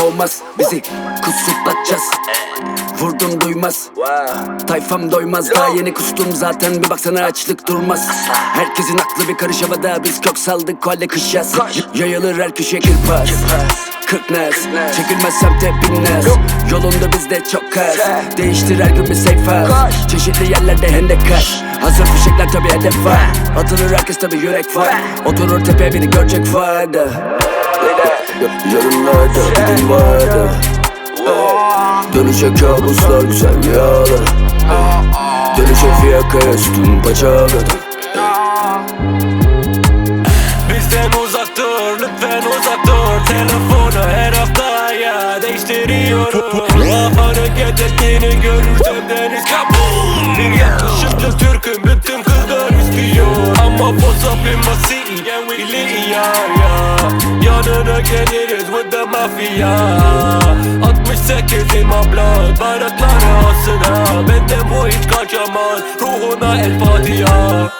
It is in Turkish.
boğmaz. Bizi kusutlatacağız Vurdum duymaz. Tayfam doymaz. Daha yeni kustum zaten. Bir baksana açlık durmaz. Herkesin aklı bir karış havada. Biz kök saldık kolle kış yaz. Yayılır her köşeye kırpaz Kırk nes Çekilmez semte binmez Yolunda bizde çok az Değiştir her gün bir sayfa. Çeşitli yerlerde hendek kaç Hazır fişekler tabi hedef var. Atılır herkes tabi yürek var. Oturur tepeye biri görecek Y- Yarınlarda bir gün vardı. Dönecek kabuslar güzel rüyalar Dönecek fiyakaya sütun paçavradan Bizden uzak dur lütfen uzak dur. Telefonu her haftaya değiştiriyorum. Rap hareket ettiğini görürsem deniz kabul yakışıklı Türk'üm bütün kızlar istiyor. Ama what's up in my city we lit ya ya يا أنا كانيريز ود مافيا مش ساكت ما بلاد بلد لا راسنا من دم ويتكا جمال روحنا الفاضية